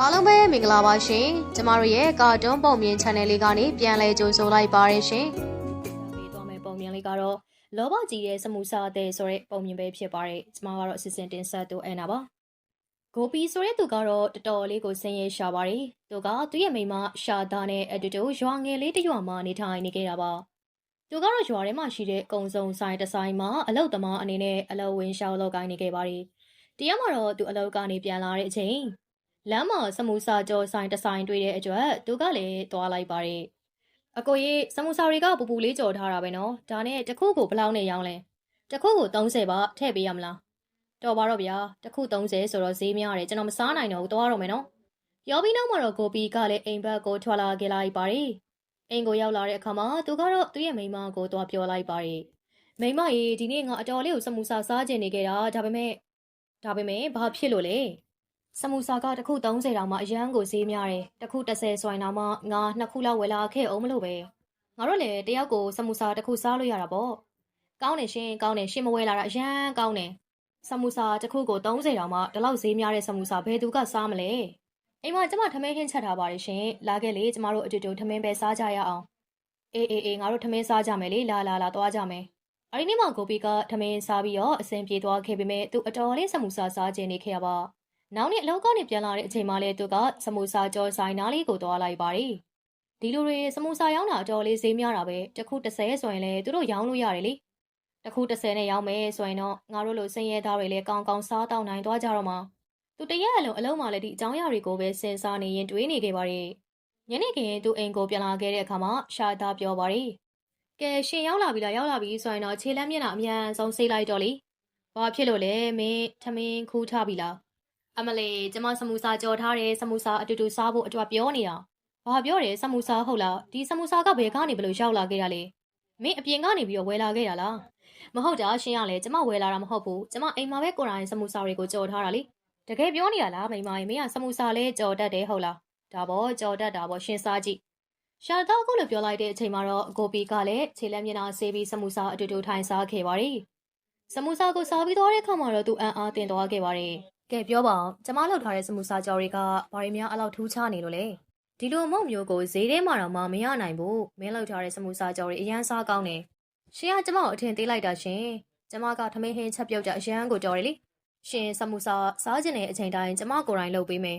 အားလုံးပဲမင်္ဂလာပါရှင်ကျမတို့ရဲ့ကာတွန်းပုံမြင် channel လေးကနေပြန်လဲကြိုဆိုလိုက်ပါရရှင်ပေးသွားမယ့်ပုံမြင်လေးကတော့လောဘကြီးရဲ့စမှုစာတဲ့ဆိုတဲ့ပုံမြင်ပဲဖြစ်ပါတယ်ကျမကတော့အစီအစဉ်တင်ဆက်သူအန်နာပါဂိုပီဆိုတဲ့သူကတော့တော်တော်လေးကိုဆင်းရဲရှာပါတယ်သူကသူ့ရဲ့မိန်းမရှာသားနဲ့အတူတူရွာငယ်လေးတစ်ရွာမှာနေထိုင်နေခဲ့တာပါသူကတော့ရွာထဲမှာရှိတဲ့ကုံစုံဆိုင်တစ်ဆိုင်မှာအလုပ်သမားအနေနဲ့အလုပ်ဝင်ရှောက်လုပ်ကိုင်းနေခဲ့ပါတယ်တရားမှာတော့သူအလုပ်ကနေပြန်လာတဲ့အချိန် လမ်းမှာစမှုစာကြောဆိုင်တစ်ဆိုင်တွေ့တဲ့အတွက်သူကလည်းသွားလိုက်ပါတယ်အကိုကြီးစမှုစာတွေကပူပူလေးကြော်ထားတာပဲနော်ဒါနဲ့တစ်ခုကိုဘယ်လောက်နဲ့ရောင်းလဲတစ်ခုကို30ပါထည့်ပေးရမလားတော်ပါတော့ဗျာတစ်ခု30ဆိုတော့ဈေးများတယ်ကျွန်တော်မစားနိုင်တော့ဘူးသွားတော့မယ်နော်ပြောပြီးနောက်မှာတော့ကိုပီကလည်းအိမ်ဘက်ကိုထွက်လာခဲ့လိုက်ပါတယ်အိမ်ကိုရောက်လာတဲ့အခါမှာသူကတော့သူ့ရဲ့မိန်းမကိုသွားပြောလိုက်ပါတယ်မိန်းမရေဒီနေ့ငါအတော်လေးကိုစမှုစာစားကျင်နေခဲ့တာဒါပေမဲ့ဒါပေမဲ့ဘာဖြစ်လို့လဲ စမှုစာကတစ်ခု30တောင်မှအရန်ကိုဈေးများတယ်တစ်ခု30ဆိုရင်တော့မှငါနှစ်ခုလောက်ဝယ်လာခဲ့အောင်မလို့ပဲငါတို့လည်းတယောက်ကိုစမှုစာတစ်ခုစားလို့ရတာပေါ့ကောင်းတယ်ရှင်ကောင်းတယ်ရှင်မဝယ်လာတာအရန်ကောင်းတယ်စမှုစာတစ်ခုကို30တောင်မှဒီလောက်ဈေးများတဲ့စမှုစာဘယ်သူကစားမလဲအိမ်မှာကျမထမင်းဟင်းချက်ထားပါတယ်ရှင်လာခဲ့လေကျမတို့အတူတူထမင်းပဲစားကြရအောင်အေးအေးအေးငါတို့ထမင်းစားကြမယ်လေလာလာလာသွားကြမယ်အဲ့ဒီနေ့မှကိုပီကထမင်းစားပြီးတော့အဆင်ပြေသွားခဲ့ပေမဲ့သူအတော်လေးစမှုစာစားခြင်းနေခဲ့ရပါ နောက်နေ့အလောက်ကနေပြန်လာတဲ့အချိန်မှလည်းသူကစမှုစာကြောဆိုင်နားလေးကိုသွားလိုက်ပါတယ်ဒီလူတွေစမှုစာရောင်းတာအတော်လေးဈေးများတာပဲတစ်ခု30ဆိုရင်လည်းသူတို့ရောင်းလို့ရတယ်လေတစ်ခု30နဲ့ရောင်းမယ်ဆိုရင်တော့ငါတို့လိုစင်ရဲသားတွေလည်းကောင်းကောင်းစားတောင်းနိုင်သွားကြတော့မှာသူတရက်အလုံးအလုံးမှလည်းဒီအကြောင်းအရာတွေကိုပဲစဉ်းစားနေရင်တွေးနေခဲ့ပါတယ်ညနေခင်းသူအိမ်ကိုပြန်လာခဲ့တဲ့အခါမှာရှာသားပြောပါတယ်ကဲရှင်ရောက်လာပြီလားရောက်လာပြီဆိုရင်တော့ခြေလမ်းမျက်နှာအမြန်ဆုံးဆေးလိုက်တော့လေဘာဖြစ်လို့လဲမင်းထမင်းခူးထားပြီလား အမလေးကျမစမူစာကြော်ထားတယ်စမူစာအတူတူစားဖို့အတွက်ပြောနေတာဘာပြောတယ်စမူစာဟုတ်လားဒီစမူစာကဘယ်ကနေဘလို့ရောက်လာခဲ့တာလဲမင်းအပြင်ကနေပြီးတော့ဝယ်လာခဲ့တာလားမဟုတ်တာရှင်ရလဲကျမဝယ်လာတာမဟုတ်ဘူးကျမအိမ်မှာပဲကိုယ်တိုင်စမူစာတွေကိုကြော်ထားတာလေတကယ်ပြောနေတာလားမိမကြီးမင်းကစမူစာလဲကြော်တတ်တယ်ဟုတ်လားဒါပေါ့ကြော်တတ်တာပေါ့ရှင်စားကြည့်ရှာတော့အခုလိုပြောလိုက်တဲ့အချိန်မှာတော့ကိုပီကလည်းခြေလက်မျက်နှာဆေးပြီးစမူစာအတူတူထိုင်စားခဲ့ပါတယ်စမူစာကိုစားပြီးတော့တဲ့အခါမှာတော့သူအံ့အားတင်သွားခဲ့ပါတယ် ကဲပြောပါအောင်ကျမလောက်ထားတဲ့စမူစာကြော်တွေကဘာတွေများအလောက်ထူးခြားနေလို့လဲဒီလိုမုံမျိုးကိုဈေးထဲမှာတော့မှမရနိုင်ဘူးမင်းလောက်ထားတဲ့စမူစာကြော်တွေအရန်စားကောင်းတယ်ရှင်ကကျမကိုအထင်သေးလိုက်တာရှင်ကျမကထမင်းဟင်းချက်ပြုတ်ကြအရန်ကိုတော်တယ်လေရှင်စမူစာစားခြင်းတဲ့အချိန်တိုင်းကျမကိုယ်တိုင်လုပ်ပေးမယ်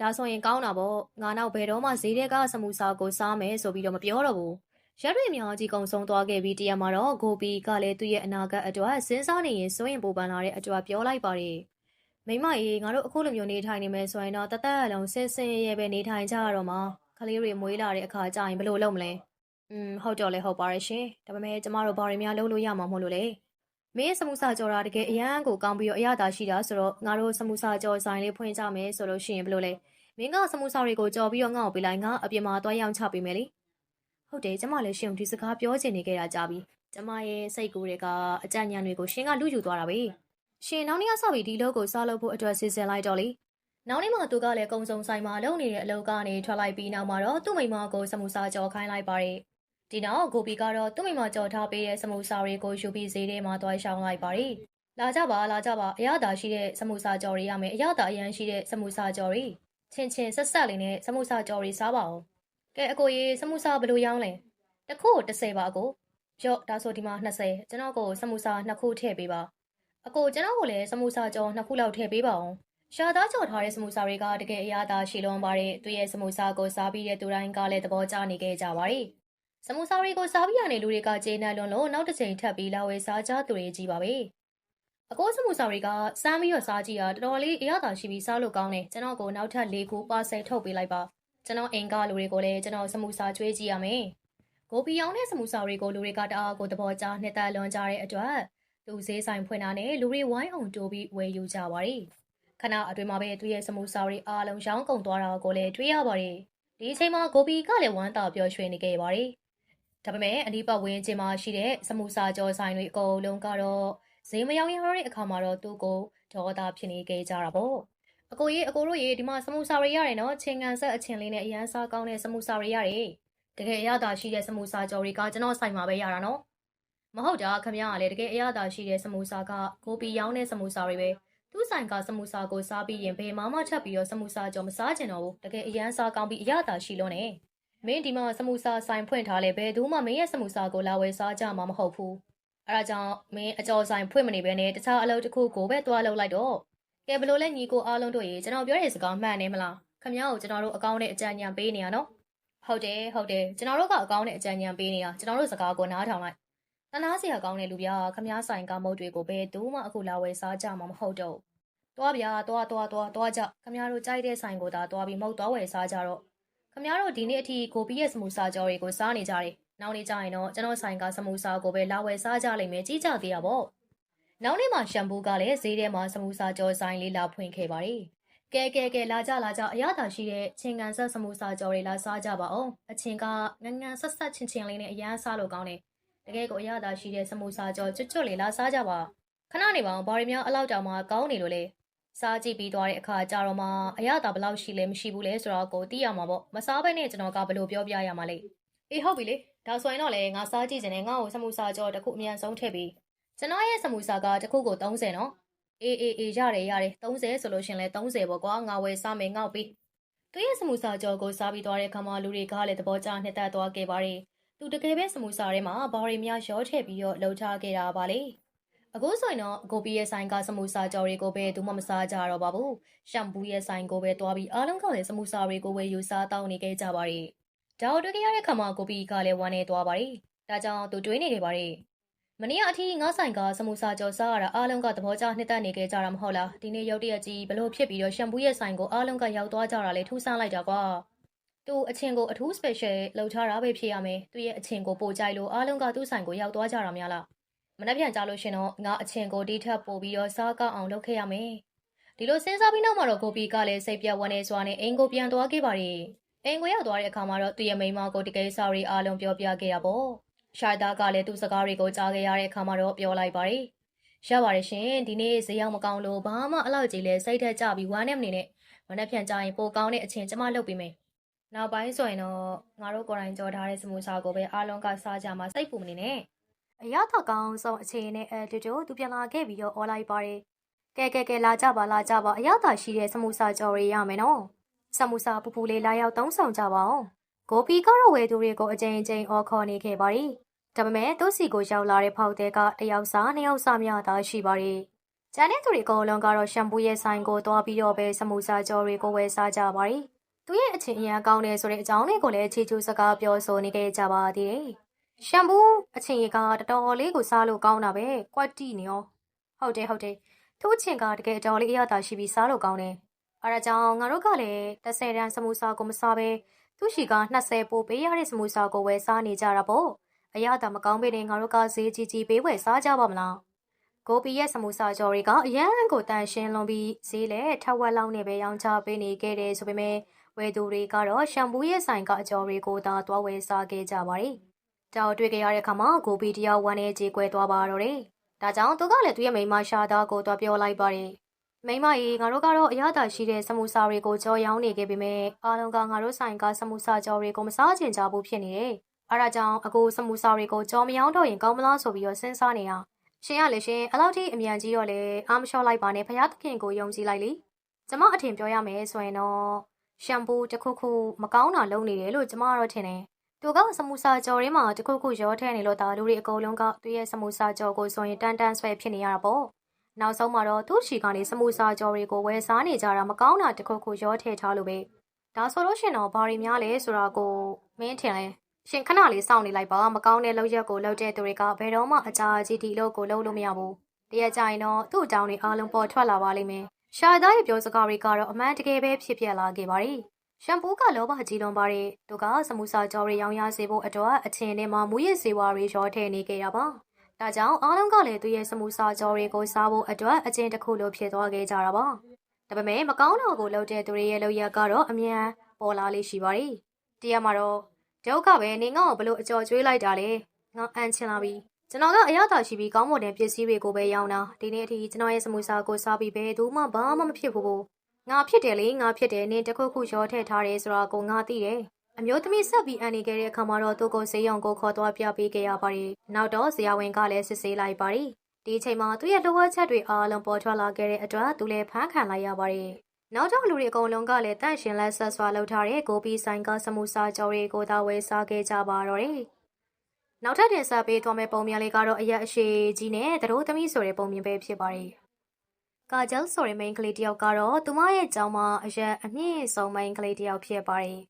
ဒါဆိုရင်ကောင်းတာပေါ့ငါနောက်ဘယ်တော့မှဈေးထဲကစမူစာကိုစားမယ်ဆိုပြီးတော့မပြောတော့ဘူးရက်တွေများကြီးကုံဆုံးသွားခဲ့ပြီးတရက်မှာတော့ဂိုပီကလည်းသူ့ရဲ့အနာဂတ်အတွက်စဉ်းစားနေရင်စိုးရင်ပူပန်လာတဲ့အတွက်ပြောလိုက်ပါတယ် မိမကြီးငါတို့အခုလိုမျိုးနေထိုင်နေမယ်ဆိုရင်တော့တသက်အလုံးဆင်းဆင်းရဲရဲပဲနေထိုင်ကြရတော့မှာခလေးတွေမွေးလာတဲ့အခါကျရင်ဘယ်လိုလုပ်မလဲอืมဟုတ်တော့လေဟုတ်ပါရဲ့ရှင်ဒါပေမဲ့ကျမတို့ဘာတွေများလုပ်လို့ရမှာမဟုတ်လို့လေမင်းစမှုစာကြော်တာတကယ်အရန်ကိုကောင်းပြီးတော့အရသာရှိတာဆိုတော့ငါတို့စမှုစာကြော်ဆိုင်လေးဖွင့်ကြမယ်ဆိုလို့ရှိရင်ဘယ်လိုလဲမင်းကစမှုစာတွေကိုကြော်ပြီးတော့ငါ့ကိုပေးလိုက်ငါအပြင်မှာသွားရောင်းချပေးမယ်လေဟုတ်တယ်ကျမလည်းရှင်ဒီစကားပြောချင်နေခဲ့တာကြာပြီကျမရဲ့စိတ်ကူးတွေက အကြံဉာဏ်တွေကိုရှင်ကလူယူသွားတာပဲ ရှင်နောက်နေ့ကစပြီးဒီလောကိုစားလုပ်ဖို့အတွက်စီစဉ်လိုက်တော့လေနောက်နေ့မှသူကလည်းကုံစုံဆိုင်မှာလုံနေတဲ့အလုပ်ကနေထွက်လိုက်ပြီးနောက်မှာတော့သူ့မိမကိုစမှုစာကြော်ခိုင်းလိုက်ပါတယ်ဒီနောက်ကိုပီကတော့သူ့မိမကြော်ထားပေးတဲ့စမှုစာတွေကိုယူပြီးဈေးထဲမှာတွားရှောင်းလိုက်ပါတယ်လာကြပါလာကြပါအရသာရှိတဲ့စမှုစာကြော်တွေရမယ်အရသာအရန်ရှိတဲ့စမှုစာကြော်တွေချင်းချင်းဆက်ဆက်လေးနဲ့စမှုစာကြော်တွေစားပါအောင်ကဲအကိုရေစမှုစာဘယ်လိုရောင်းလဲတစ်ခုကို30ပါအကိုရော့ဒါဆိုဒီမှာ20ကျွန်တော်ကိုစမှုစာနှစ်ခုထည့်ပေးပါ အကိုကျွန်တော်ကိုလည်းစမှုစာကြော်နှစ်ခုလောက်ထည့်ပေးပါအောင်ရှာသားကြော်ထားတဲ့စမှုစာတွေကတကယ်အရသာရှိလွန်ပါတယ်သူရဲ့စမှုစာကိုစားပြီးတဲ့သူတိုင်းကလည်းသဘောကျနေခဲ့ကြပါတယ်စမှုစာတွေကိုစားပြီးရတဲ့လူတွေကကျေနပ်လွန်လို့နောက်တစ်ချိန်ထပ်ပြီးလာဝယ်စားကြသူတွေကြီးပါပဲအကိုစမှုစာတွေကစမ်းပြီးတော့စားကြည့်ရတော်တော်လေးအရသာရှိပြီးစားလို့ကောင်းတယ်ကျွန်တော်ကိုနောက်ထပ်၄ခုပါဆယ်ထုတ်ပေးလိုက်ပါကျွန်တော်အိမ်ကလူတွေကိုလည်းကျွန်တော်စမှုစာကျွေးကြည့်ရမယ်ကိုပီအောင်တဲ့စမှုစာတွေကိုလူတွေကတအားကိုသဘောကျနှစ်သက်လွန်ကြတဲ့အတွက် သူဈေးဆိုင်ဖွင့်တာနဲ့လူတွေဝိုင်းအောင်တိုးပြီးဝယ်ယူကြပါတယ်ခဏအတွင်းမှာပဲသူရဲ့စမှုစာတွေအားလုံးရောင်းကုန်သွားတာကိုလည်းတွေ့ရပါတယ်ဒီအချိန်မှာကိုပီကလည်းဝမ်းသာပျော်ရွှင်နေခဲ့ပါတယ်ဒါပေမဲ့အနီးပတ်ဝန်းကျင်မှာရှိတဲ့စမှုစာကြောဆိုင်တွေအကုန်လုံးကတော့ဈေးမယောင်းရတဲ့အခါမှာတော့သူ့ကိုဒေါသဖြစ်နေကြကြတာပေါ့အကိုကြီးအကိုတို့ရေဒီမှာစမှုစာတွေရတယ်နော်ချင်းကန်ဆက်အချင်းလေးနဲ့အရန်စားကောင်းတဲ့စမှုစာတွေရတယ်တကယ်အရသာရှိတဲ့စမှုစာကြော်တွေကကျွန်တော်ဆိုင်မှာပဲရတာနော် မဟုတ်တာခမရကလည်းတကယ်အရသာရှိတဲ့စမှုစာကကိုပီရောင်းတဲ့စမှုစာတွေပဲသူ့ဆိုင်ကစမူစာကိုစားပြီးရင်ဘယ်မှမချက်ပြီးတော့စမူစာကြော်မစားကျင်တော့ဘူးတကယ်အရန်စားကောင်းပြီးအရသာရှိလို့နဲ့မင်းဒီမှာစမူစာဆိုင်ဖွင့်ထားလေဘယ်သူမှမင်းရဲ့စမူစာကိုလာဝယ်စားကြမှာမဟုတ်ဘူးအဲဒါကြောင့်မင်းအကျော်ဆိုင်ဖွင့်မနေဘဲနဲ့တခြားအလုပ်တစ်ခုကိုပဲတွားလုပ်လိုက်တော့ကဲဘလို့လဲညီကိုအားလုံးတို့ရေကျွန်တော်ပြောတဲ့စကားမှန်နေမလားခမ ्या ကိုကျွန်တော်တို့အကောင့်နဲ့အကြံဉာဏ်ပေးနေရနော်ဟုတ်တယ်ဟုတ်တယ်ကျွန်တော်တို့ကအကောင့်နဲ့အကြံဉာဏ်ပေးနေတာကျွန်တော်တို့စကားကိုနားထောင်လိုက် တနာစရာကောင်းတဲ့လူပြခမ ्या ဆိုင်ကမုတ်တွေကိုဘယ်သူမှအခုလာဝယ်စားကြမှာမဟုတ်တော့သွားဗျာသွားသွားသွားသွားကြခမရတို့ကြိုက်တဲ့ဆိုင်ကိုသာသွားပြီးမဟုတ်သွားဝယ်စားကြတော့ခမရတို့ဒီနေ့အထိကိုပီရဲ့စမူစာကြော်တွေကိုစားနေကြတယ်နောက်နေ့ကျရင်တော့ကျွန်တော်ဆိုင်ကစမူစာကိုပဲလာဝယ်စားကြလိမ့်မယ်ကြီးကြသေးရပေါ့နောက်နေ့မှာရှမ်ပူကလည်းဈေးထဲမှာစမူစာကြော်ဆိုင်လေးလာဖွင့်ခဲ့ပါတယ်ကဲကဲကဲလာကြလာကြအရသာရှိတဲ့ချင်းကန်ဆက်စမူစာကြော်တွေလာစားကြပါအောင်အချင်းကငန်းငန်းဆက်ဆက်ချင်းချင်းလေးနဲ့အရန်စားလို့ကောင်းတယ် တကယ်ကိုအရသာရှိတဲ့စမူစာကြော်ကျွတ်ကျွတ်လေးလာစားကြပါခဏနေပါအောင်ဘာရီများအလောက်တောင်မှကောင်းနေလို့လေစားကြည့်ပြီးသွားတဲ့အခါကျတော့မှအရသာဘယ်လောက်ရှိလဲမရှိဘူးလဲဆိုတော့ကိုသိရမှာပေါ့မစားဘဲနဲ့ကျွန်တော်ကဘယ်လိုပြောပြရမှာလဲအေးဟုတ်ပြီလေဒါဆိုရင်တော့လေငါစားကြည့်ခြင်းနဲ့ငါ့ကိုစမူစာကြောတစ်ခုအမြန်ဆုံးထည့်ပြီးကျွန်တော်ရဲ့စမူစာကတစ်ခုကို30နော်အေးအေးအေးရတယ်ရတယ်30ဆိုလို့ရှင်လဲ30ပေါ့ကွာငါဝယ်စားမယ်ငေါ့ပြီးသူရဲ့စမူစာကြောကိုစားပြီးသွားတဲ့အခါမှာလူတွေကလည်းသဘောကျနှစ်သက်သွားခဲ့ပါတယ် သူတကယ်ပဲစမူစာထဲမှာဘာတွေများရောထည့်ပြီးတော့လှုပ်ထားခဲ့တာပါလေအခုဆိုရင်တော့ကိုပီရဲ့ဆိုင်ကစမူစာကြော်တွေကိုပဲသူမှမစားကြတော့ပါဘူးရှမ်ပူရဲ့ဆိုင်ကိုပဲတွားပြီးအားလုံးကလည်းစမူစာတွေကိုပဲယူစားတောင်းနေခဲ့ကြပါတယ်ဒါကိုတွေ့ကြရတဲ့ခါမှာကိုပီကလည်းဝမ်းနေသွားပါတယ်ဒါကြောင့်သူတွေးနေတယ်ပါတယ်မနေ့ကအထိငါဆိုင်ကစမူစာကြော်စားရတာအားလုံးကသဘောကျနှစ်သက်နေခဲ့ကြတာမဟုတ်လားဒီနေ့ရုတ်တရက်ကြီးဘလို့ဖြစ်ပြီးတော့ရှမ်ပူရဲ့ဆိုင်ကိုအားလုံးကရောက်သွားကြတာလေထူးဆန်းလိုက်တာကွာ သူအချင်းကိုအထူး special လောက်ထားတာပဲဖြစ်ရမယ်သူရဲ့အချင်းကိုပို့ကြိုက်လို့အားလုံးကသူ့ဆိုင်ကိုရောက်သွားကြတာများလားမနှက်ပြန်ကြလို့ရှင်တော့ငါအချင်းကိုဒီထက်ပို့ပြီးတော့စားကောက်အောင်လုပ်ခဲ့ရမယ်။ဒီလိုစဉ်းစားပြီးနောက်မှာတော့ကိုပီကလည်းစိတ်ပြတ်ဝန်းနေစွာနဲ့အိမ်ကိုပြန်သွားခဲ့ပါရီ။အိမ်ကိုရောက်သွားတဲ့အခါမှာတော့သူ့ရဲ့မိန်းမကိုတကယ်စာရီအားလုံးပြောပြခဲ့တာပေါ့။ရှာတာကလည်းသူ့စကားတွေကိုကြားခဲ့ရတဲ့အခါမှာတော့ပြောလိုက်ပါရီ။ရပါတယ်ရှင်ဒီနေ့ဈေးရောက်မကောင်းလို့ဘာမှအလောက်ကြီးလဲစိတ်ထက်ကြပြီးဝမ်းနဲ့မနေနဲ့မနှက်ပြန်ကြရင်ပိုကောင်းတဲ့အချင်းကျမလုပ်ပေးမယ်။ နောက်ပိုင်းဆိုရင်တော့ငါတို့ကိုယ်တိုင်ကြော်ထားတဲ့စမူစာကိုပဲအားလုံးကစားကြမှာစိတ်ပူမနေနဲ့။အရသာကောင်းဆုံးအခြေအနေအဲတူတူသူပြန်လာခဲ့ပြီးတော့អော်လိုက်ပါတယ်။ကဲကဲကဲလာကြပါလာကြပါအရသာရှိတဲ့စမူစာကြော်ရရမယ်နော်။စမူစာပူပူလေးလာရောက်သုံးဆောင်ကြပါအောင်။ကိုပီကတော့ဝယ်သူတွေကိုအကြိမ်ကြိမ်အော်ခေါ်နေခဲ့ပါရီ။ဒါပေမဲ့သူ့စီကိုရောက်လာတဲ့ဖောက်တဲ့ကတယောက်စားနှစ်ယောက်စားများသာရှိပါရီ။ကျန်တဲ့သူတွေအကုန်လုံးကတော့ရှမ်ပူရဲ့ဆိုင်ကိုသွားပြီးတော့ပဲစမူစာကြော်တွေကိုဝယ်စားကြပါရီ။ သူရဲ့အချင်းအရာကောင်းတယ်ဆိုတဲ့အကြောင်းလေးကိုလည်းချီချူစကားပြောဆိုနေခဲ့ကြပါသေးတယ်။ရှမ်ပူအချင်းရကတော်တော်လေးကိုစားလို့ကောင်းတာပဲကွက်တီနေရောဟုတ်တယ်ဟုတ်တယ်သူ့အချင်းကတကယ်တော်လေးအရသာရှိပြီးစားလို့ကောင်းတယ်အဲဒါကြောင့်ငါတို့ကလည်း30တန်းစမူစာကိုမစားပဲသူ့ရှိက20ပို့ပေးရတဲ့စမူစာကိုဝယ်စားနေကြတာပေါ့အရသာမကောင်းပေနဲ့ငါတို့ကဈေးကြီးကြီးပေးဝယ်စားကြပါမလားကိုပီရဲ့စမူစာကြော်တွေကအရန်ကိုတန်ရှင်းလွန်ပြီးဈေးလည်းထက်ဝက်လောက်နဲ့ပဲရောင်းချပေးနေခဲ့တယ်ဆိုပေမဲ့ ဝယ်သူတွေကတော့ရှမ်ပူရဲ့ဆိုင်ကအကြော်တွေကိုသာတွားဝယ်စားခဲ့ကြပါတယ်တောက်တွေ့ကြရတဲ့အခါမှာကိုပီတယောက်ဝမ်းနေကြေကွဲသွားပါတော့တယ်။ဒါကြောင့်သူကလည်းသူ့ရဲ့မိန်းမရှာသားကိုတော့ပြောလိုက်ပါတယ်။မိန်းမကြီးငါတို့ကတော့အရသာရှိတဲ့စမူစာတွေကိုကြော်ရောင်းနေခဲ့ပေမဲ့အားလုံးကငါတို့ဆိုင်ကစမူစာကြော်တွေကိုမစားချင်ကြဘူးဖြစ်နေတယ်။အဲဒါကြောင့်အခုစမူစာတွေကိုကြော်မရောင်းတော့ရင်ကောင်းမလားဆိုပြီးတော့စဉ်းစားနေတာ။ရှင်ရလေရှင်အလောက်ထိအမြန်ကြီးတော့လေအားမလျှော့လိုက်ပါနဲ့ဖယားသခင်ကိုယုံကြည်လိုက်လေ။ကျမအထင်ပြောရမယ်ဆိုရင်တော့ ရှမ်ပူတစ်ခုခုမကောင်းတာလုပ်နေတယ်လို့ကျမကတော့ထင်တယ်။သူကစမူစာကြော်ရင်းမှာတခုခုရောထဲနေလို့ဒါလူတွေအကုန်လုံးကသူ့ရဲ့စမူစာကြော်ကိုဆိုရင်တန်တန်ဆွဲဖြစ်နေရတာပေါ့နောက်ဆုံးမှာတော့သူ့ရှီကနေစမူစာကြော်တွေကိုဝယ်စားနေကြတာမကောင်းတာတခုခုရောထည့်ထားလို့ပဲဒါဆိုလို့ရှင်တော့ဘာတွေများလဲဆိုတော့ကိုမင်းထင်လဲရှင်ခဏလေးစောင့်နေလိုက်ပါမကောင်းတဲ့လောက်ရက်ကိုလောက်တဲ့သူတွေကဘယ်တော့မှအကြာကြီးဒီလောက်ကိုလုံးလို့မရဘူးတရက်ကြရင်တော့သူ့အကြောင်းတွေအားလုံးပေါ်ထွက်လာပါလိမ့်မယ် ရှာသားရဲ့ပြောစကားတွေကတော့အမှန်တကယ်ပဲဖြစ်ပြလာခဲ့ပါရီရှမ်ပူးကလောဘကြီးလွန်ပါတယ်သူကစမူစာကြော်ရီရောင်းရစေဖို့အတွက်အချင်းထဲမှာမူရစ်စေဝါတွေရောထည့်နေခဲ့တာပါဒါကြောင့်အားလုံးကလည်းသူရဲ့စမူစာကြော်တွေကိုစားဖို့အတွက်အချင်းတစ်ခုလိုဖြစ်သွားခဲ့ကြတာပါဒါပေမဲ့မကောင်းတော့ကိုလုပ်တဲ့သူတွေရဲ့လုပ်ရက်ကတော့အမြန်ပေါ်လာလေးရှိပါတယ်တရားမှာတော့ဒုက္ခပဲနေငါ့ကိုဘလို့အကြော်ကျွေးလိုက်တာလေငါအန်ချင်လာပြီ ကျွန်တော်ကအရသာရှိပြီးကောင်းမွန်တဲ့ပစ္စည်းတွေကိုပဲရောင်းတာဒီနေ့အထိကျွန်တော်ရဲ့စမူစာကိုစားပြီးပဲသူမှဘာမှမဖြစ်ဘူးငါဖြစ်တယ်လေငါဖြစ်တယ်နင်တခုခုရောထည့်ထားတယ်ဆိုတာကိုငါသိတယ်အမျိုးသမီးဆက်ပြီးအန်နေခဲ့တဲ့အခါမှာတော့သူ့ကိုစေးရုံကိုခေါ်သွားပြပေးခဲ့ရပါတယ်နောက်တော့ဇရာဝင်ကလည်းစစ်ဆေးလိုက်ပါတယ်ဒီအချိန်မှာသူ့ရဲ့လိုအပ်ချက်တွေအားလုံးပေါ်ထွက်လာခဲ့တဲ့အတွက်သူလည်းဖမ်းခံလိုက်ရပါတယ်နောက်တော့လူတွေအကုန်လုံးကလည်းတန့်ရှင်လက်ဆက်စွာလှုပ်ထားတဲ့ကိုပီဆိုင်ကစမှုစာကြော်တွေကိုသာဝယ်စားခဲ့ကြပါတော့တယ် နောက်ထပ်တင်ဆက်ပေးသွားမယ့်ပုံမြင်လေးကတော့အရက်အရှိကြီးနဲ့သတို့သမီးဆိုတဲ့ပုံမြင်ပဲဖြစ်ပါတယ်ကာဂျယ်ဆိုတဲ့ main ကလေးတယောက်ကတော့သူမရဲ့ကြောင်းမှာအရက်အမြင့်ဆုံး main ကလေးတယောက်ဖြစ်ပါတယ်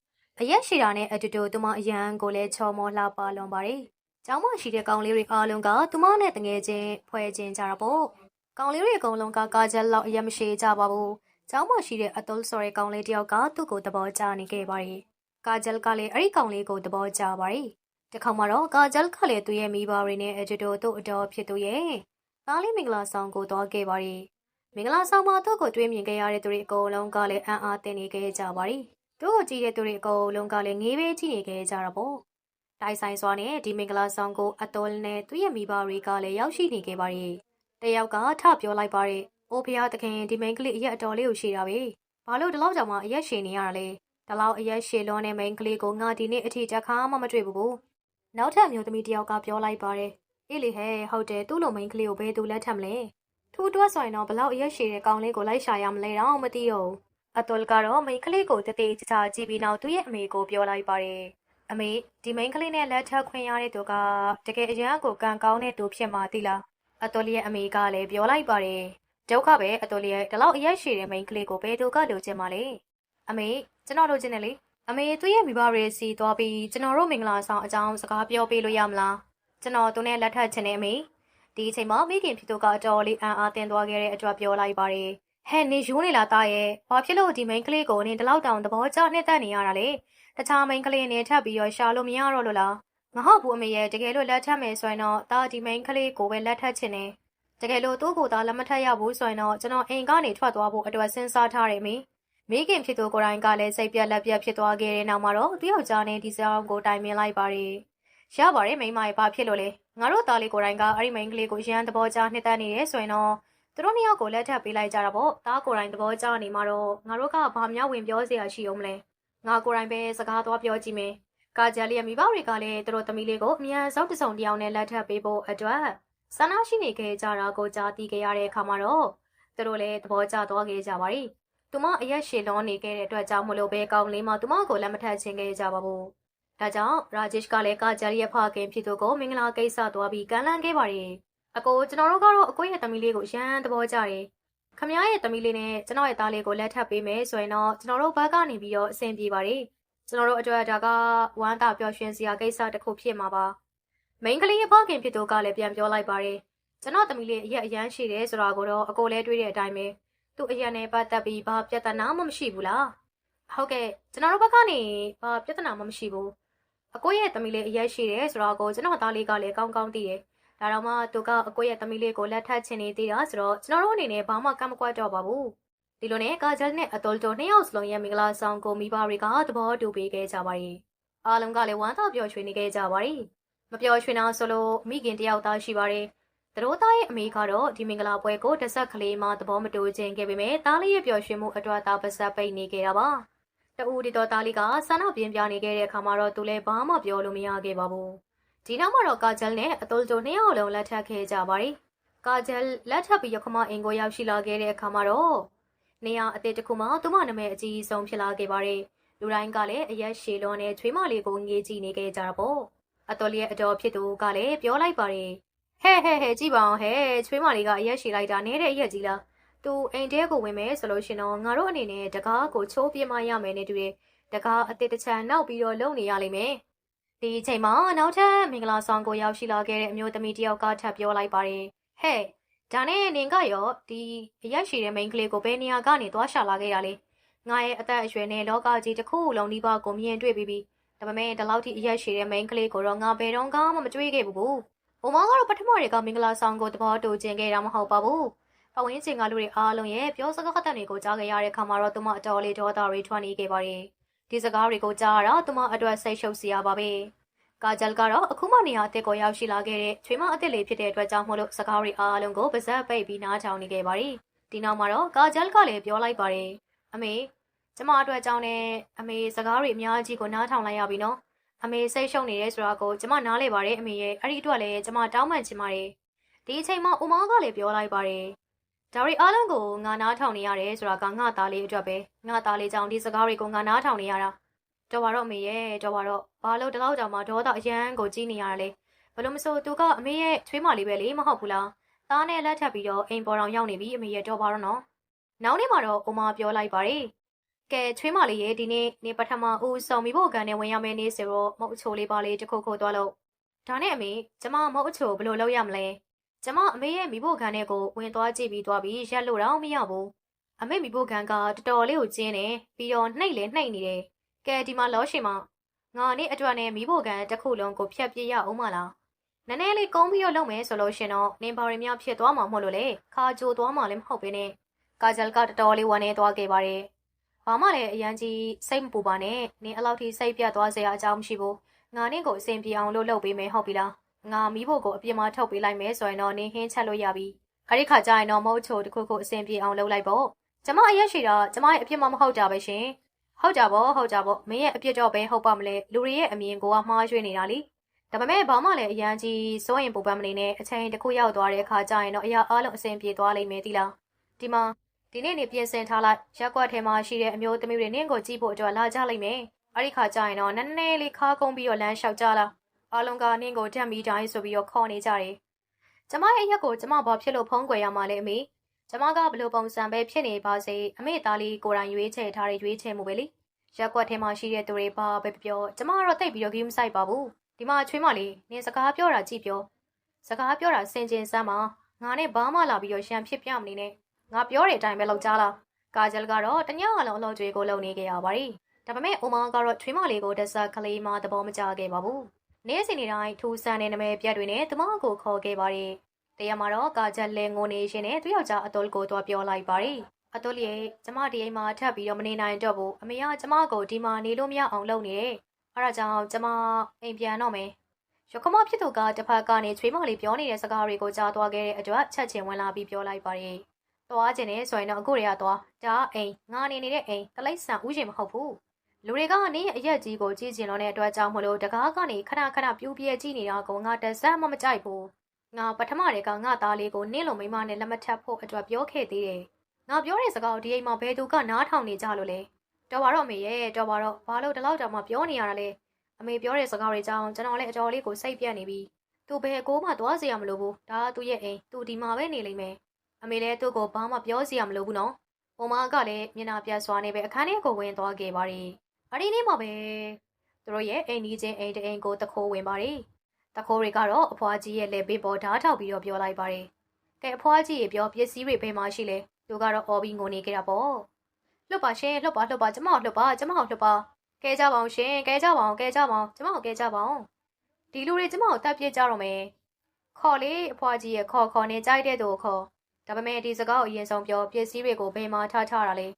အရက်ရှိတာနဲ့အတူတူသူမအရန်ကိုလည်းချော်မောလှပလွန်ပါတယ်ကျောင်းမရှိတဲ့ကောင်လေးတွေအားလုံးကသူမနဲ့တငယ်ချင်းဖွဲ့ချင်းကြတာပေါ့။ကောင်လေးတွေအကုန်လုံးကကာဂျက်လောက်အရက်မရှိကြပါဘူး။ကျောင်းမရှိတဲ့အတုလ်ဆိုတဲ့ကောင်လေးတယောက်ကသူ့ကိုသဘောကျနေခဲ့ပါတယ်။ကာဂျက်ကလည်းအဲ့ဒီကောင်လေးကိုသဘောကျပါတယ်။ တစ်ခါမှတော့ကာဂျက်ကလည်းသူ့ရဲ့မိဘတွေနဲ့အတူတူသူ့အတော်ဖြစ်သူရဲ့သားလေးမင်္ဂလာဆောင်ကိုသွားခဲ့ပါတယ်။မင်္ဂလာဆောင်မှာသူ့ကိုတွေ့မြင်ခဲ့ရတဲ့သူတွေအကုန်လုံးကလည်းအံ့အားသင့်နေခဲ့ကြပါတယ်။သူ့ကိုကြည့်တဲ့သူတွေအကုန်လုံးကလည်းငေးပေးကြည့်နေခဲ့ကြတာပေါ့။တိုင်ဆိုင်စွာနဲ့ဒီမင်္ဂလာဆောင်ကိုအတော်နဲ့သူ့ရဲ့မိဘတွေကလည်းရောက်ရှိနေခဲ့ပါတယ်။တယောက်ကထပြောလိုက်ပါတယ်။အိုဖျားသခင်ဒီမိန်းကလေးအရက်အတော်လေးကိုရှည်တာပဲ။ဘာလို့ဒီလောက်ကြောင်မှအရက်ရှည်နေရတာလဲ။ဒီလောက်အရက်ရှည်လွန်းတဲ့မိန်းကလေးကိုငါဒီနေ့အထိတခါမှမတွေ့ဘူး။ နောက်ထပ်မျိုးသမီးတယောက်ကပြောလိုက်ပါတယ်။အေးလေဟဲ့ဟုတ်တယ်သူ့လိုမိန်းကလေးကိုဘယ်သူလက်ထပ်မလဲ။ထူးတွက်ဆိုရင်တော့ဘလောက်အရက်ရှည်တဲ့ကောင်လေးကိုလိုက်ရှာရမလဲတော့မသိတော့ဘူး။အတော်ကတော့မိန်းကလေးကိုတသေးချာချာကြည့်ပြီးနောက်သူ့ရဲ့အမေကိုပြောလိုက်ပါတယ်။အမေဒီမိန်းကလေးနဲ့လက်ထပ်ခွင့်ရတဲ့သူကတကယ်အရန်ကိုကံကောင်းတဲ့သူဖြစ်မှာတိလားအတော်လေးရဲ့အမေကလည်းပြောလိုက်ပါတယ်ဒုက္ခပဲအတော်လေးရဲ့ဒီလောက်အရက်ရှိတဲ့မိန်းကလေးကိုဘယ်သူကလိုချင်မှာလဲအမေကျွန်တော်လိုချင်တယ်လေ အမေသူ့ရဲ့မိဘတွေစီသွားပြီးကျွန်တော်တို့မင်္ဂလာဆောင်အကြောင်းစကားပြောပေးလို့ရမလားကျွန်တော်သူနဲ့လက်ထပ်ချင်တယ်အမေဒီအချိန်မှာမိခင်ဖြစ်သူကအတော်လေးအံ့အားသင့်သွားခဲ့တဲ့အတွက်ပြောလိုက်ပါတယ်ဟဲ့နေယူနေလားတာရဲ့ဘာဖြစ်လို့ဒီမိန်းကလေးကိုနင်ဒီလောက်တောင်သဘောကျနှစ်သက်နေရတာလဲတခြားမိန်းကလေးနဲ့ထပ်ပြီးတော့ရှာလို့မရတော့လို့လားမဟုတ်ဘူးအမေရဲ့တကယ်လို့လက်ထပ်မယ်ဆိုရင်တော့ဒါဒီမိန်းကလေးကိုပဲလက်ထပ်ချင်တယ်တကယ်လို့သူ့ကိုသာလက်မထပ်ရဘူးဆိုရင်တော့ကျွန်တော်အိမ်ကနေထွက်သွားဖို့အတွက်စဉ်းစားထားတယ်မေ မိခင်ဖြစ်သူကိုယ်တိုင်ကလည်းစိတ်ပြက်လက်ပြက်ဖြစ်သွားခဲ့တဲ့နောက်မှာတော့သူ့ယောက်ျားနဲ့ဒီဆောင်ကိုတိုင်ပင်လိုက်ပါတယ်ရပါတယ်မိန်းမရဲ့ဘာဖြစ်လို့လဲငါတို့သားလေးကိုယ်တိုင်ကအဲ့ဒီမိန်းကလေးကိုရန်သဘောကျနှစ်သက်နေတယ်ဆိုရင်တော့သူတို့နှစ်ယောက်ကိုလက်ထပ်ပေးလိုက်ကြတာပေါ့သားကိုယ်တိုင်သဘောကျနေမှာတော့ငါတို့ကဘာများဝင်ပြောစရာရှိအောင်မလဲငါကိုယ်တိုင်ပဲစကားသွားပြောကြည့်မယ်။ကာဂျယ်လီရဲ့မိဘတွေကလည်းသူတို့သမီးလေးကိုအမြန်ဆုံးတစ်စုံတစ်ယောက်နဲ့လက်ထပ်ပေးဖို့အတွက်ဆန္ဒရှိနေခဲ့ကြတာကိုကြားသိခဲ့ရတဲ့အခါမှာတော့သူတို့လည်းသဘောကျသွားခဲ့ကြပါရီ။ သူမအရက်ရှည်လွန်နေခဲ့တဲ့အတွက်ကြောင့်မလို့ပဲကောင်းလေးမှသူမကိုလက်မထပ်ချင်ခဲ့ကြပါဘူး။ဒါကြောင့်ရာဂျစ်ကလည်းကာဂျယ်လီရဲ့ဖခင်ဖြစ်သူကိုမင်္ဂလာကိစ္စသွားပြီးကန်လန့်ခဲ့ပါရီ။အကိုကျွန်တော်တို့ကတော့အကိုရဲ့သမီးလေးကိုရမ်းသဘောကျတယ်။ခမ ्या ရဲ့သမီးလေးနဲ့ကျွန်တော်ရဲ့သားလေးကိုလက်ထပ်ပေးမယ်ဆိုရင်တော့ကျွန်တော်တို့ဘက်ကနေပြီးတော့အဆင်ပြေပါတယ်။ကျွန်တော်တို့အတွက်ဒါကဝမ်းသာပျော်ရွှင်စရာကိစ္စတစ်ခုဖြစ်မှာပါ။မိန်းကလေးရဲ့ဖခင်ဖြစ်သူကလည်းပြန်ပြောလိုက်ပါတယ်။ကျွန်တော်သမီးလေးအရက်အရန်ရှိတယ်ဆိုတာကိုတော့အကိုလည်းတွေးတဲ့အတိုင်းပဲ။ သူ့အရက်နဲ့ပတ်သက်ပြီးဘာပြဿနာမှမရှိဘူးလား။ဟုတ်ကဲ့ကျွန်တော်တို့ဘက်ကနေဘာပြဿနာမှမရှိဘူး။အကိုရဲ့သမီးလေးအရက်ရှိတယ်ဆိုတာကိုကျွန်တော်သားလေးကလည်းကောင်းကောင်းသိတယ်။ဒါတော့မှသူကအကိုရဲ့သမီးလေးကိုလက်ထပ်ချင်နေသေးတာဆိုတော့ကျွန်တော်တို့အနေနဲ့ဘာမှကန့်မကွက်တော့ပါဘူး။ဒီလိုနဲ့ကာဂျယ်နဲ့အတော်တိုနှစ်ယောက်စလုံးရဲ့မင်္ဂလာဆောင်ကိုမိဘတွေကသဘောတူပေးခဲ့ကြပါရဲ့။အားလုံးကလည်းဝမ်းသာပျော်ရွှင်နေခဲ့ကြပါရဲ့။မပျော်ရွှင်အောင်ဆိုလို့မိခင်တယောက်သားရှိပါတယ်။ သူတို့သားရဲ့အမေကတော့ဒီမင်္ဂလာပွဲကိုတစ်ဆက်ကလေးမှသဘောမတူခြင်းခဲ့ပေမဲ့သားလေးရဲ့ပျော်ရွှင်မှုအတွက်သာပါစပ်ပိတ်နေခဲ့တာပါ။တူဒီတော်သားလေးကဆန္ဒပြင်းပြနေခဲ့တဲ့အခါမှာတော့သူလည်းဘာမှပြောလို့မရခဲ့ပါဘူး။ဒီနောက်မှာတော့ကာဂျယ်နဲ့အတိုးတိုနှစ်ယောက်လုံးလက်ထပ်ခဲ့ကြပါတယ်။ကာဂျယ်လက်ထပ်ပြီးရခမအင်ကိုရောက်ရှိလာခဲ့တဲ့အခါမှာတော့နေရာအသေးတစ်ခုမှသူမနာမည်အကြီးဆုံးဖြစ်လာခဲ့ပါတယ်။လူတိုင်းကလည်းအရက်ရှည်လွန်နဲ့ချွေးမလေးကိုငေးကြည့်နေခဲ့ကြတာပေါ့။အတော်လေးရဲ့အတော်ဖြစ်သူကလည်းပြောလိုက်ပါတယ်။ ဟဲ့ဟဲ့ဟဲ့ကြည့်ပါအောင်ဟဲ့ချွေးမလေးကအရက်ရှည်လိုက်တာနဲတဲ့အရက်ကြီးလား။သူအိမ်တဲကိုဝင်မယ်ဆိုလို့ရှင်တော့ငါတို့အနေနဲ့တကားကိုချိုးပြမရမယ်နဲ့တူတယ်။တကားအသေးတစ်ချမ်းနောက်ပြီးတော့လုံနေရလိမ့်မယ်။ဒီအချိန်မှာနောက်ထပ်မင်္ဂလာဆောင်ကိုရောက်ရှိလာခဲ့တဲ့အမျိုးသမီးတယောက်ကထပ်ပြောလိုက်ပါတယ်။ဟဲ့ဒါနဲ့နင်ကရောဒီအရက်ရှိတဲ့မိန်းကလေးကိုဘယ်နေရာကနေသွားရှာလာခဲ့တာလဲ။ငါရဲ့အသက်အရွယ်နဲ့လောကကြီးတစ်ခုလုံးဒီပါကိုမြင်တွေ့ပြီးပြီ။ဒါပေမဲ့ဒီလောက်ထိအရက်ရှိတဲ့မိန်းကလေးကိုတော့ငါဘယ်တော့မှမတွေ့ခဲ့ဘူး။ဘုံ မကတော့ပထမတွေကမင်္ဂလာဆောင်ကိုသဘောတူကျင်ခဲ့တာမဟုတ်ပါဘူး။ပဝင်းစင်ကလူတွေအားလုံးရဲ့ပြောစကားတဲ့တွေကိုကြားခဲ့ရတဲ့ခါမှာတော့သူမအတော်လေးဒေါသတွေထွက်နေခဲ့ပါတယ်။ဒီစကားတွေကိုကြားရတာသူမအတွက်စိတ်ရှုပ်စရာပါပဲ။ကာဂျယ်ကတော့အခုမှနေရာအစ်ကိုရောက်ရှိလာခဲ့တဲ့ချွေမအစ်စ်လေးဖြစ်တဲ့အတွက်ကြောင့်မို့လို့စကားတွေအားလုံးကိုပါဇက်ပိတ်ပြီးနားထောင်နေခဲ့ပါတယ်။ဒီနောက်မှာတော့ကာဂျယ်ကလည်းပြောလိုက်ပါတယ်။အမေကျမအတွက်ကြောင့်နဲ့အမေစကားတွေအများကြီးကိုနားထောင်လိုက်ရပြီနော်။ အမေစိတ်ရှုပ်နေတယ်ဆိုတာကိုကျမနားလေပါတယ်အမေရဲ့အဲ့ဒီအတွက်လည်းကျမတောင်းပန်ချင်ပါတယ်။ဒီအချိန်မှာအိုမာကလည်းပြောလိုက်ပါတယ်ဒါရီအားလုံးကိုငါနားထောင်နေရတယ်ဆိုတာကငါသားလေးအတွက်ပဲငါသားလေးကြောင့်ဒီစကားတွေကိုငါနားထောင်နေရတာတော်ပါတော့အမေရဲ့တော်ပါတော့ဘာလို့တလောက်ကြောင်မှဒေါသအရန်ကိုကြီးနေရတာလဲဘလို့မဆိုသူကအမေရဲ့ချွေးမလေးပဲလေမဟုတ်ဘူးလားသားနဲ့လက်ထပ်ပြီးတော့အိမ်ပေါ်တော်ရောက်နေပြီအမေရဲ့တော်ပါတော့နော်နောက်နေ့မှာတော့အိုမာပြောလိုက်ပါတယ် ကဲချွေးမလေးရဲ့ဒီနေ့နေပထမဦးစုံပြီးဖို့ကန်နဲ့ဝင်ရမယ့်နေ့ဆိုတော့မဟုတ်အချိုလေးပါလေးတစ်ခုခုသွားလို့ဒါနဲ့အမေကျမမဟုတ်အချိုဘယ်လိုလုပ်ရမလဲကျမအမေရဲ့မိဖို့ခံတဲ့ကိုဝင်သွားကြည့်ပြီးသွားပြီးရက်လို့တော့မရဘူးအမေမိဖို့ခံကတော်တော်လေးကိုကျင်းတယ်ပြီးတော့နှိပ်လဲနှိပ်နေတယ်ကဲဒီမှာလောရှင်မငါနေ့အတွက်နဲ့မိဖို့ခံတစ်ခုလုံးကိုဖြတ်ပြရအောင်မလားနည်းနည်းလေးကုန်းပြီးတော့လုပ်မယ်ဆိုလို့ရှင်တော့နင်ပါရီများဖြစ်သွားမှာမဟုတ်လို့လေခါကြိုသွားမှာလည်းမဟုတ်ပဲနဲ့ကာဂျယ်ကတော်တော်လေးဝမ်းနေသွားခဲ့ပါတယ် ဘာမှလည်းအရန်ကြီးစိတ်မပူပါနဲ့နင်အလောက်ထိစိတ်ပြတ်သွားစရာအကြောင်းမရှိဘူးငါနင့်ကိုအဆင်ပြေအောင်လုပ်လုပ်ပေးမယ်ဟုတ်ပြီလားငါမီးဖို့ကိုအပြစ်မထုတ်ပေးလိုက်မယ်ဆိုရင်တော့နင်းဟင်းချက်လို့ရပြီ။အဲ့ဒီခါကျရင်တော့မဟုတ်ချိုတခုခုအဆင်ပြေအောင်လုပ်လိုက်ပေါ့။ကျမအရက်ရှိတော့ကျမရဲ့အပြစ်မမဟုတ်ကြပဲရှင်။ဟုတ်ကြပေါ့ဟုတ်ကြပေါ့မင်းရဲ့အပြစ်တော့ပဲဟုတ်ပါမလဲလူတွေရဲ့အမြင်ကိုကမှားရွှေ့နေတာလी။ဒါပေမဲ့ဘာမှလည်းအရန်ကြီးစိုးရင်ပူပန်းမနေနဲ့အချိန်တစ်ခုရောက်သွားတဲ့အခါကျရင်တော့အရာအလုံးအဆင်ပြေသွားလိမ့်မယ်တိလား။ဒီမှာ ဒီနေ့နေပြင်ဆင်ထားလိုက်ရက်ကွက်ထဲမှာရှိတဲ့အမျိုးသမီးတွေနင့်ကိုကြည့်ဖို့အတွက်လာကြလိမ့်မယ်။အဲ့ဒီခါကျရင်တော့နည်းနည်းလေးခါကုန်းပြီးတော့လမ်းလျှောက်ကြလား။အားလုံးကနင်းကိုဓာတ်မီတိုင်းဆိုပြီးတော့ခေါ်နေကြတယ်။ကျမရဲ့ရက်ကိုကျမဘာဖြစ်လို့ဖုံးကွယ်ရမှာလဲအမေ။ကျမကဘလို့ပုံစံပဲဖြစ်နေပါစေအမေသားလေးကိုယ်တိုင်ရွေးချယ်ထားတဲ့ရွေးချယ်မှုပဲလေ။ရက်ကွက်ထဲမှာရှိတဲ့သူတွေဘာပဲပြောကျမကတော့တိတ်ပြီးတော့ဂိမ်းမဆိုင်ပါဘူး။ဒီမှာချွေးမလေးနင်စကားပြောတာကြည့်ပြော။စကားပြောတာစင်ကျင်စမ်းပါငါနဲ့ဘာမှလာပြီးတော့ရှံဖြစ်ပြမနေနဲ့။ ငါပြောတဲ့အတိုင်းပဲလုပ်ကြလား။ကာဂျယ်ကတော့တညအလုံးအလုံးကျွေးကိုလုံနေကြရပါရီ။ဒါပေမဲ့အိုမာကတော့ချွေးမလေးကိုတက်ဆက်ကလေးမှသဘောမကျခဲ့ပါဘူး။နေ့စဉ်နေ့တိုင်းထူဆန်းတဲ့နမဲပြတ်တွေနဲ့တမကိုခေါ်ခဲ့ပါတယ်။တရားမှာတော့ကာချက်လဲငိုနေရှင်နဲ့သူယောက်ျားအတုလ်ကိုသွားပြောလိုက်ပါတယ်။အတုလ်ရဲ့ကျမဒီအိမ်မှာထပ်ပြီးတော့မနေနိုင်တော့ဘူး။အမေကကျမကိုဒီမှာနေလို့မရအောင်လုပ်နေတယ်။အဲဒါကြောင့်ကျမအိမ်ပြန်တော့မယ်။ရခမဖြစ်သူကတစ်ဖက်ကနေချွေးမလေးပြောနေတဲ့စကားတွေကိုကြားသွားခဲ့တဲ့အတွက်ချက်ချင်းဝင်လာပြီးပြောလိုက်ပါတယ်။ သွားခြင်းနဲ့ဆိုရင်တော့အခုတည်းကသွား။ဒါအိမ်ငါနေနေတဲ့အိမ်တလိုက်ဆန်ဥရှင်မဟုတ်ဘူး။လူတွေကနေအရက်ကြီးကိုကြည့်ကျင်လို့တဲ့အတွက်ကြောင့်မလို့တကားကနေခဏခဏပြူးပြဲကြည့်နေတာကိုငါတစမ်းမမကြိုက်ဘူးငါပထမတည်းကငါသားလေးကိုနင်းလိုမိမနဲ့လက်မထပ်ဖို့အတွက်ပြောခဲ့သေးတယ်ငါပြောတဲ့စကားကိုဒီအိမ်မှာဘယ်သူကနားထောင်နေကြလို့လဲတော်ပါတော့အမေရဲ့တော်ပါတော့ဘာလို့ဒီလောက်တောင်မှပြောနေရတာလဲအမေပြောတဲ့စကားတွေကြောင့်ကျွန်တော်လည်းအတော်လေးကိုစိတ်ပြတ်နေပြီသူဘယ်ကိုမှသွားစေရမလို့ဘူးဒါကသူ့ရဲ့အိမ်သူဒီမှာပဲနေလိမ့်မယ် အမေလည်းသူ့ကိုဘာမှပြောစေရမလို့ဘူးနော်။အိုမာကလည်းမျက်နှာပြတ်စွာနဲ့ပဲအခန်းထဲကိုဝင်သွားခဲ့ပါတယ်။အဒီနေ့မှာပဲသူတို့ရဲ့အိမ်ကြီးချင်းအိမ်တအိမ်ကိုတခိုးဝင်ပါတယ်။တခိုးတွေကတော့အဖွားကြီးရဲ့လက်ဘေးပေါ်ဓာတ်ထောက်ပြီးတော့ပြောလိုက်ပါတယ်။ကဲအဖွားကြီးရေပြောပစ္စည်းတွေဘယ်မှာရှိလဲ။သူကတော့အော်ပြီးငိုနေကြတာပေါ့။လှုပ်ပါရှင်လှုပ်ပါလှုပ်ပါကျမကိုလှုပ်ပါကျမကိုလှုပ်ပါကဲကြပါအောင်ရှင်ကဲကြပါအောင်ကဲကြပါအောင်ကျမကိုကဲကြပါအောင်ဒီလူတွေကျမကိုတတ်ပြစ်ကြတော့မယ်ခေါ်လေအဖွားကြီးရဲ့ခေါ်ခေါ်နေကြိုက်တဲ့သူကိုခေါ် ဒါပေမဲ့ဒီစကားကိုအရင်ဆုံးပြောပစ္စည်းတွေကိုဘယ်မှာထားထားတာလဲ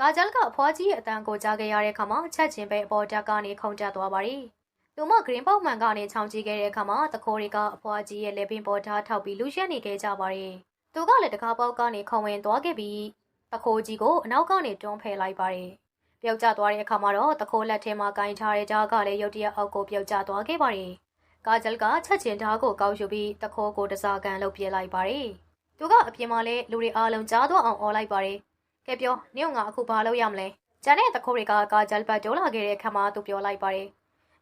ကာဂျယ်ကအဖွားကြီးရဲ့အတန်ကိုကြားခဲ့ရတဲ့အခါမှာချက်ချင်းပဲအပေါ်တက်ကနေခုန်တက်သွားပါရီသူမဂရင်းပေါက်မှန်ကနေခြောင်ကြည့်ခဲ့တဲ့အခါမှာတခိုးတွေကအဖွားကြီးရဲ့လက်ပင်ပေါ်ထားထောက်ပြီးလူရက်နေခဲ့ကြပါရီသူကလည်းတကားပေါက်ကနေခုံဝင်သွားခဲ့ပြီးတခိုးကြီးကိုအနောက်ကနေတွန်းဖယ်လိုက်ပါရီပျောက်ကျသွားတဲ့အခါမှာတော့တခိုးလက်ထဲမှာကင်ထားတဲ့ဓာတ်ကလည်းရုတ်တရက်အောက်ကိုပျောက်ကျသွားခဲ့ပါရီကာဂျယ်ကချက်ချင်းဓာတ်ကိုကောက်ယူပြီးတခိုးကိုတစားကန်လုပ်ပြလိုက်ပါရီ သူကအပြင်မှာလည်းလူတွေအားလုံးကြားသွားအောင်អော်လိုက်ပါရီကဲပြောနင့်ငါအခုဘာလုပ်ရမလဲကျန်တဲ့တခိုးတွေကကာဂျယ်ဘတ်တိုးလာခဲ့တဲ့အခါမှာသူပြောလိုက်ပါရီ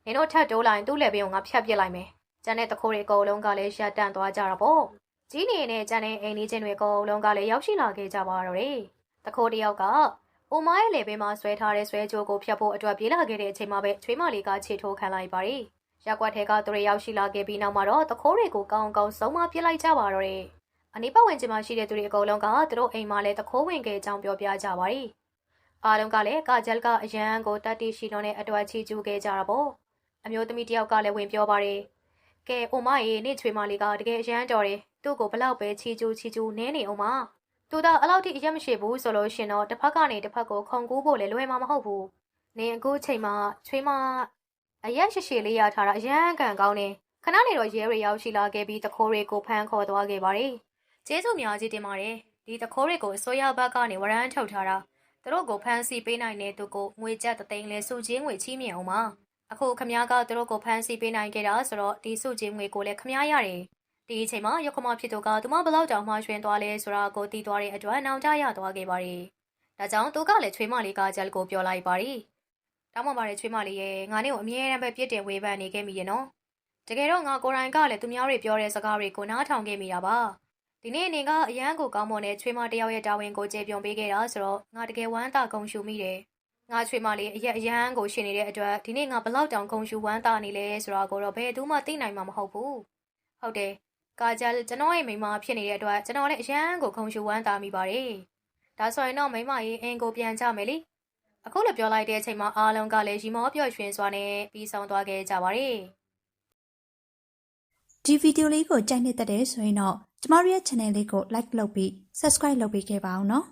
နင်တို့ထပ်တိုးလိုက်သူ့လက်ပင်ကိုငါဖြတ်ပစ်လိုက်မယ်ကျန်တဲ့တခိုးတွေအကုန်လုံးကလည်းရှက်တန့်သွားကြတာပေါ့ကြီးနေနဲ့ကျန်တဲ့အိမ်ကြီးချင်းတွေအကုန်လုံးကလည်းရောက်ရှိလာခဲ့ကြပါတော့တယ်တခိုးတယောက်ကအိုမားရဲ့လေပင်မှာဆွဲထားတဲ့ဆွဲကြိုးကိုဖြတ်ဖို့အတွက်ပြေးလာခဲ့တဲ့အချိန်မှာပဲချွေးမလေးကခြေထိုးခံလိုက်ပါရီရက်ကွက်ထဲကသူတွေရောက်ရှိလာခဲ့ပြီးနောက်မှာတော့တခိုးတွေကိုကောင်းကောင်းဆုံးမပြစ်လိုက်ကြပါတော့တယ် အနိပတ်ဝင်ချင်မှရှိတဲ့သူတွေအကုန်လုံးကသူတို့အိမ်မှာလည်းတခိုးဝင်ခဲ့ကြောင်းပြောပြကြပါရီအားလုံးကလည်းကာဂျယ်ကအရန်ကိုတတ်တိရှိလုံးနဲ့အတွက်ချီကျူးခဲ့ကြတာပေါ့အမျိုးသမီးတယောက်ကလည်းဝင်ပြောပါတယ်ကဲအိုမရေနေ့ချွေမလေးကတကယ်အရန်တော်တယ်သူ့ကိုဘလောက်ပဲချီကျူးချီကျူးနင်းနေအောင်မသူတော့အလောက်ထိအရက်မရှိဘူးဆိုလို့ရှင်တော့တစ်ဖက်ကနေတစ်ဖက်ကိုခုံကူးဖို့လည်းလွယ်မှာမဟုတ်ဘူးနင်အခုချိန်မှာချွေးမအရက်ရှိရှိလေးရထားတာအရန်ကန်ကောင်းနေခဏနေတော့ရဲတွေရောက်ရှိလာခဲ့ပြီးတခိုးတွေကိုဖမ်းခေါ်သွားခဲ့ပါတယ် ကျေးဇူးများကြီးတင်ပါတယ်ဒီတခိုးတွေကိုအစိုးရဘက်ကနေဝရမ်းထုတ်ထားတာသူတို့ကိုဖမ်းဆီးပေးနိုင်တဲ့သူကိုငွေကျပ်တသိန်းလဲစုချင်းငွေချီးမြှင့်အောင်ပါအခုခမားကသူတို့ကိုဖမ်းဆီးပေးနိုင်ခဲ့တာဆိုတော့ဒီစုချင်းငွေကိုလည်းခမားရတယ်ဒီအချိန်မှာရုပ်ခမဖြစ်သူကသူမဘလောက်တောင်မှရွှင်သွားလဲဆိုတာကိုသိသွားတဲ့အတွက်နောင်တရသွားခဲ့ပါတယ်။ဒါကြောင့်သူကလည်းချွေးမလေးကဂျက်ကိုပြောလိုက်ပါတယ်။တောင်းပန်ပါတယ်ချွေးမလေးရဲ့ငါနဲ့ကိုအမြဲတမ်းပဲပြစ်တင်ဝေဖန်နေခဲ့မိရဲ့နော်။တကယ်တော့ငါကိုယ်တိုင်ကလည်းသူများတွေပြောတဲ့စကားတွေကိုနားထောင်ခဲ့မိတာပါ။ ဒီနေ့အနေကအရန်ကိုကောင်းမွန်တဲ့ချွေးမတစ်ယောက်ရဲ့တာဝန်ကိုကျေပွန်ပေးခဲ့တာဆိုတော့ငါတကယ်ဝမ်းသာဂုဏ်ယူမိတယ်။ငါချွေးမလေးအရက်အရန်ကိုရှင်နေတဲ့အတွက်ဒီနေ့ငါဘလောက်တောင်ဂုဏ်ယူဝမ်းသာနေလဲဆိုတာကိုတော့ဘယ်သူမှသိနိုင်မှာမဟုတ်ဘူး။ဟုတ်တယ်။ကာဂျယ်ကျွန်တော်ရဲ့မိန်းမဖြစ်နေတဲ့အတွက်ကျွန်တော်လည်းအရန်ကိုခုံရှူဝမ်းသာမိပါတယ်။ဒါဆိုရင်တော့မိန်းမကြီးအင်ကိုပြန်ကြမယ်လေ။အခုလည်းပြောလိုက်တဲ့အချိန်မှာအားလုံးကလည်းရီမောပျော်ရွှင်စွာနဲ့ပြီးဆုံးသွားခဲ့ကြပါတယ်။ဒီဗီဒီယိုလေးကိုကြိုက်နေတဲ့တဲ့ဆိုရင်တော့ ကျမတို့ရဲ့ channel လေးကို like လုပ်ပြီး subscribe လုပ်ပေးခဲ့ပါအောင်နော်